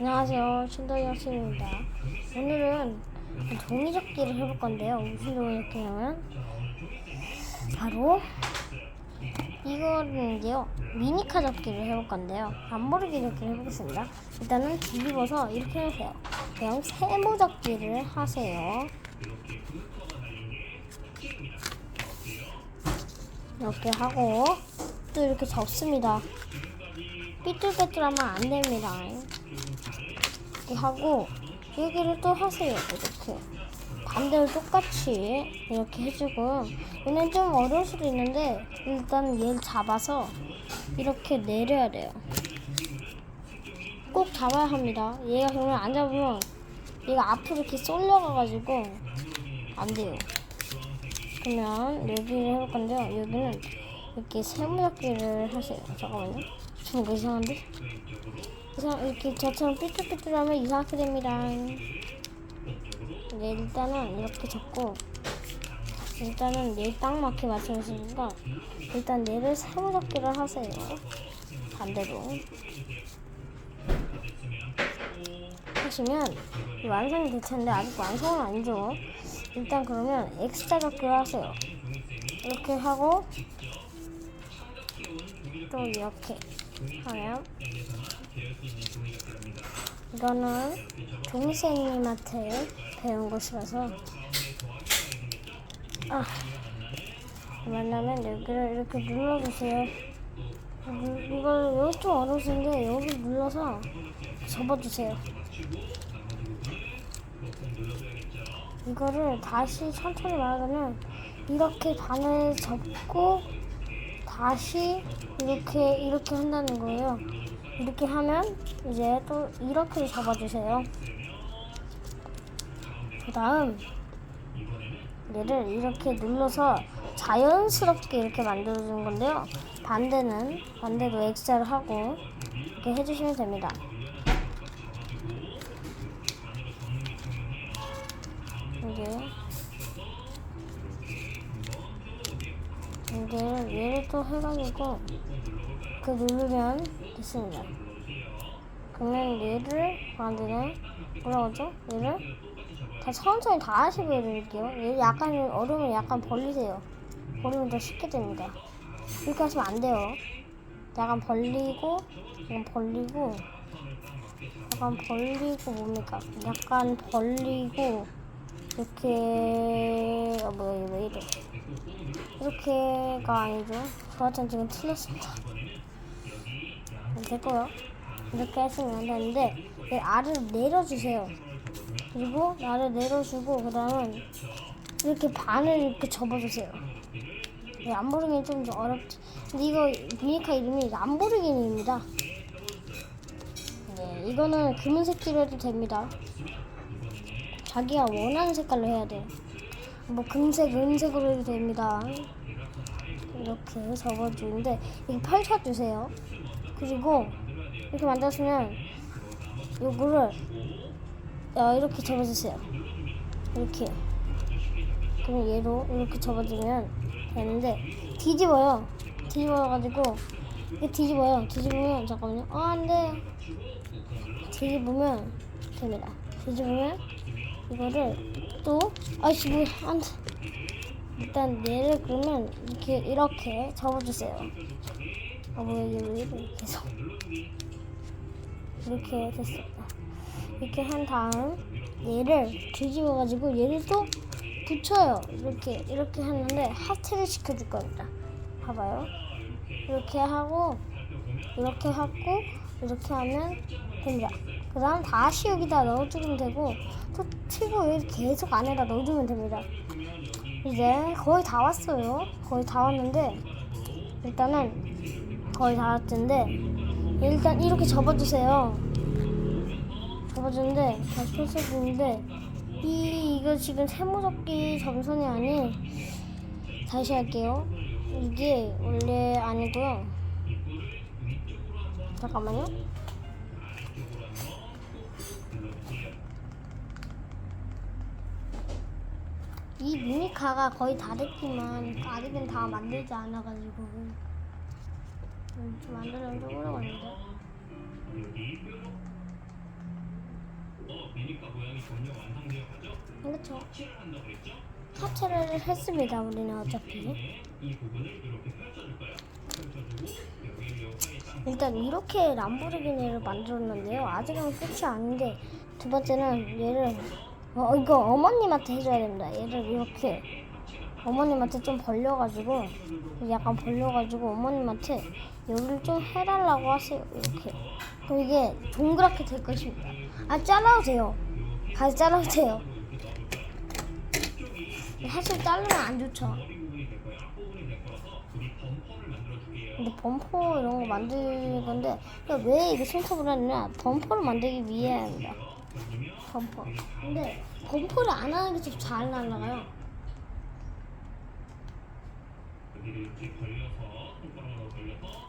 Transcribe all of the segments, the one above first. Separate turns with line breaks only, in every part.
안녕하세요. 신동희 학생입니다. 오늘은 종이접기를 해볼 건데요. 무슨 종이접기냐면 바로 이거는요 미니카 접기를 해볼 건데요. 안모르기 접기를 해보겠습니다. 일단은 뒤집어서 이렇게 하세요. 그냥 세모 접기를 하세요. 이렇게 하고 또 이렇게 접습니다. 삐뚤빼뚤하면 안 됩니다. 이렇게 하고 여기를 또 하세요. 이렇게 반대로 똑같이 이렇게 해주고 얘는 좀 어려울 수도 있는데 일단 얘를 잡아서 이렇게 내려야 돼요. 꼭 잡아야 합니다. 얘가 정말 안 잡으면 얘가 앞으로 이렇게 쏠려가가지고 안 돼요. 그러면 여기를 해볼 건데요. 여기는 이렇게 세모잡기를 하세요. 잠깐만요. 좀 이상한데? 이상 이렇게 저처럼 삐뚤삐뚤하면 이상하게 됩니다. 네, 일단은 이렇게 잡고 일단은 얘딱 맞게 맞춰주니까 일단 얘를 세모잡기를 하세요. 반대로 하시면 완성이 될 텐데 아직 완성은 아니죠. 일단 그러면 X자 잡기를 하세요. 이렇게 하고 또 이렇게 하면 이거는 동생님한테 배운 것이라서 아 만나면 여기를 이렇게 눌러주세요. 이- 이걸 여기 좀 어려우신데 여기 눌러서 접어주세요. 이거를 다시 천천히 말하자면 이렇게 반을 접고 다시 이렇게 이렇게 한다는 거예요. 이렇게 하면 이제 또 이렇게 잡아주세요. 그 다음 얘를 이렇게 눌러서 자연스럽게 이렇게 만들어주는 건데요. 반대는 반대로 X자를 하고 이렇게 해주시면 됩니다. 이게 얘를 또 해가지고 그 누르면 됐습니다. 그러면 얘를 만드는 하죠? 얘를 다 천천히 다 하시고 해드릴게요. 얘 약간 어려우면 약간 벌리세요. 벌리면 더 쉽게 됩니다. 이렇게 하시면 안 돼요. 약간 벌리고, 약간 벌리고, 약간 벌리고 뭡니까? 약간 벌리고 이렇게 아 뭐야 이거 왜 이래? 이렇게가 아니죠. 저한테는 지금 틀렸습니다. 됐고요. 이렇게 했으면 안 되는데 이 알을 내려주세요. 그리고 알을 내려주고 그 다음은 이렇게 반을 이렇게 접어주세요. 네, 람보르기니 좀 어렵지. 근데 이거 미니카 이름이 람보르기니입니다. 네, 이거는 금은색기로 해도 됩니다. 자기가 원하는 색깔로 해야 돼요. 뭐 금색, 은색으로 해도 됩니다. 이렇게 접어주는데 이렇게 펼쳐주세요. 그리고 이렇게 만들었으면 요거를 어, 이렇게 접어주세요. 이렇게. 그럼 얘로 이렇게 접어주면 되는데 뒤집어요. 뒤집어가지고 이게 뒤집어요. 뒤집으면 잠깐만요. 아 안돼. 뒤집으면 됩니다. 뒤집으면 이거를 또 아이씨 뭐 안돼. 일단 얘를 그러면 이렇게 이렇게 접어주세요. 아 뭐야 얘 왜 이래 계속 이렇게 됐습니다. 이렇게 한 다음 얘를 뒤집어가지고 얘를 또 붙여요. 이렇게 이렇게 하는데 하트를 시켜줄 겁니다. 봐봐요. 이렇게 하고 이렇게 하고 이렇게 하면 됩니다. 그 다음 다시 여기다 넣어주면 되고 또 튀고 계속 안에다 넣어주면 됩니다. 이제 거의 다 왔어요. 거의 다 왔는데 일단은 거의 다 왔는데 일단 이렇게 접어주세요. 접어주는데 다시 펼쳐주는데 이 이거 지금 세모접기 점선이 아닌 다시 할게요. 이게 원래 아니고요. 잠깐만요. 이 미니카가 거의 다 됐지만 아직은 다 만들지 않아가지고 음, 좀 만들려면 좀 오래 걸린다. 그렇죠. 합체를 했습니다. 우리는 어차피. 일단 이렇게 람보르기니를 만들었는데요. 아직은 끝이 아닌데 두 번째는 얘를 어 이거 어머님한테 해줘야 됩니다. 얘를 이렇게 어머님한테 좀 벌려가지고 약간 벌려가지고 어머님한테 여기를 좀 해달라고 하세요. 이렇게 그럼 이게 동그랗게 될 것입니다. 아 잘라도 돼요. 가지 잘라도 돼요. 사실 자르면 안 좋죠. 근데 범퍼 이런 거 만들 건데 왜 이게 손톱을 하느냐 범퍼를 만들기 위해 합니다. 범퍼. 근데 범퍼를 안 하는 게 좀 잘 날아가요.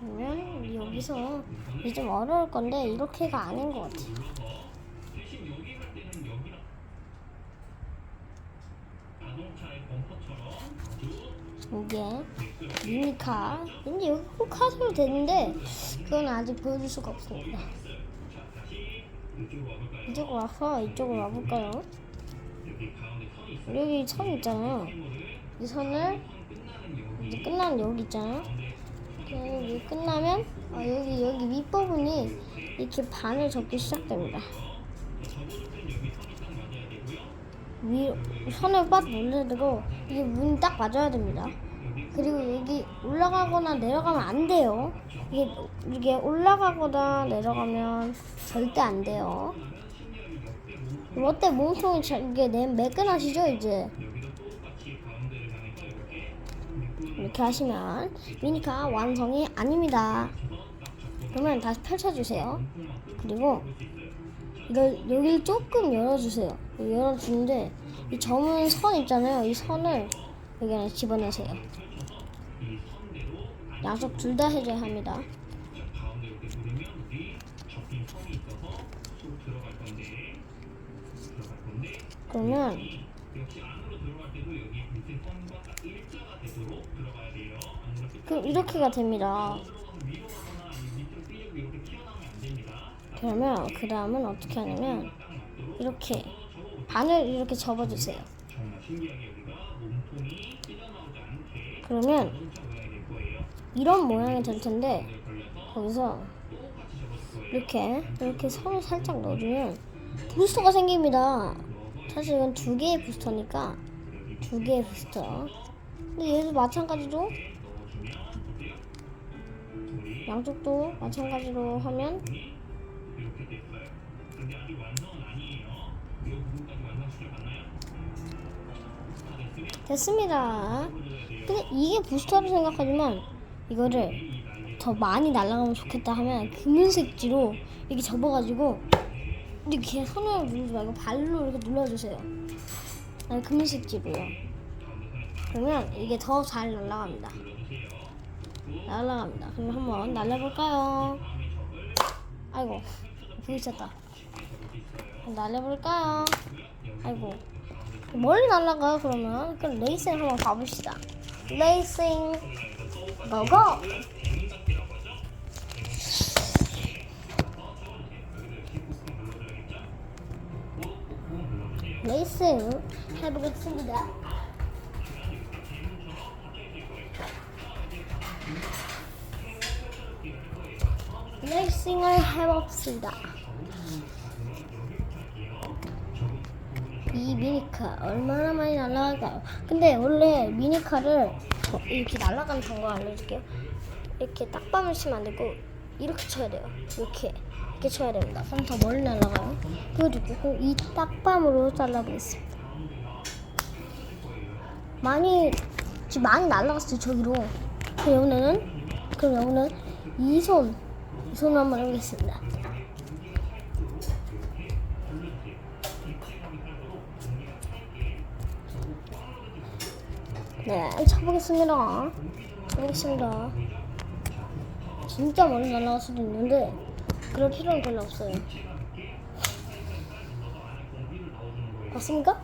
그러면 여기서 이게 좀 어려울 건데 이렇게가 아닌 것 같아요. 이게 미니카. 근데 여기 꼭 하셔도 되는데 그건 아직 보여줄 수가 없습니다. 이쪽으로 와서 이쪽으로 와볼까요? 여기 선 있잖아요. 이 선을 이제 끝나는 여기 있잖아요. 여기 끝나면 어, 여기 여기 윗부분이 이렇게 반을 접기 시작됩니다. 위 선을 빡 눌러두고 이게 문이 딱 맞아야 됩니다. 그리고 여기 올라가거나 내려가면 안 돼요. 이게 이게 올라가거나 내려가면 절대 안 돼요. 뭐 어때 몸통이 잘 이게 내 매끈하시죠 이제 이렇게 하시면 미니카 완성이 아닙니다. 그러면 다시 펼쳐주세요. 그리고 이걸 여기를 조금 열어주세요. 열어주는데 이 점은 선 있잖아요. 이 선을 여기 안에 집어넣으세요. 양쪽 둘다 해줘야 합니다. 그러면 그럼 이렇게가 됩니다. 그러면 그 다음은 어떻게 하냐면 이렇게 반을 이렇게 접어주세요. 그러면 이런 될 텐데 거기서 이렇게 이렇게 선을 살짝 넣어주면 부스터가 생깁니다. 사실 이건 두 개의 부스터니까 두 개의 부스터. 근데 얘도 마찬가지로 양쪽도 마찬가지로 하면 됐습니다. 근데 이게 부스터로 생각하지만 이거를 더 많이 날아가면 좋겠다 하면 금은색지로 이렇게 접어가지고 이렇게 손으로 누르지 말고 발로 이렇게 눌러주세요. 아니 금은색지로요. 그러면 이게 더 잘 날아갑니다. 날아갑니다. 그럼 한번 날려볼까요? 아이고 부딪혔다. 날려볼까요? 아이고 멀리 날아가요 그러면 그럼 레이싱 한번 가봅시다. 레이싱 고고! 레이싱 해보겠습니다. 레이싱을 해봅시다. 이 미니카 얼마나 많이 날아갈까요? 근데 원래 미니카를 저- 이렇게 날아가는 방법 알려줄게요. 이렇게 딱밤을 치면 안 되고 이렇게 쳐야 돼요. 이렇게 이렇게 쳐야 됩니다. 그럼 더 멀리 날아가요. 그리고 이 딱밤으로 잘라보겠습니다. 많이 지금 많이 날아갔어요 저기로. 그럼 여기는 그럼 여기는 이 손, 이 손을 한번 해보겠습니다. 네, 쳐보겠습니다. 쳐보겠습니다. 진짜 멀리 날아갈 수도 있는데 그럴 필요는 별로 없어요. 봤습니까?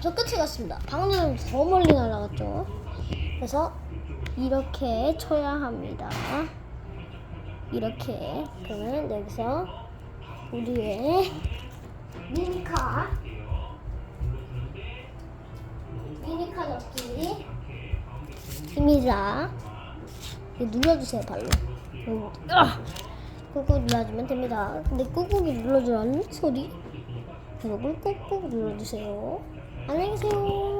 저 끝에 갔습니다. 방금 더 멀리 날아갔죠. 그래서 이렇게 쳐야 합니다. 이렇게 그러면 여기서 우리의 미니카 이거 눌러주세요 발로. 요- 아! 꾹꾹 눌러주면 됩니다. 근데 꾹꾹이 눌러주라는 소리? 이걸 꾹꾹 눌러주세요. 안녕히 계세요.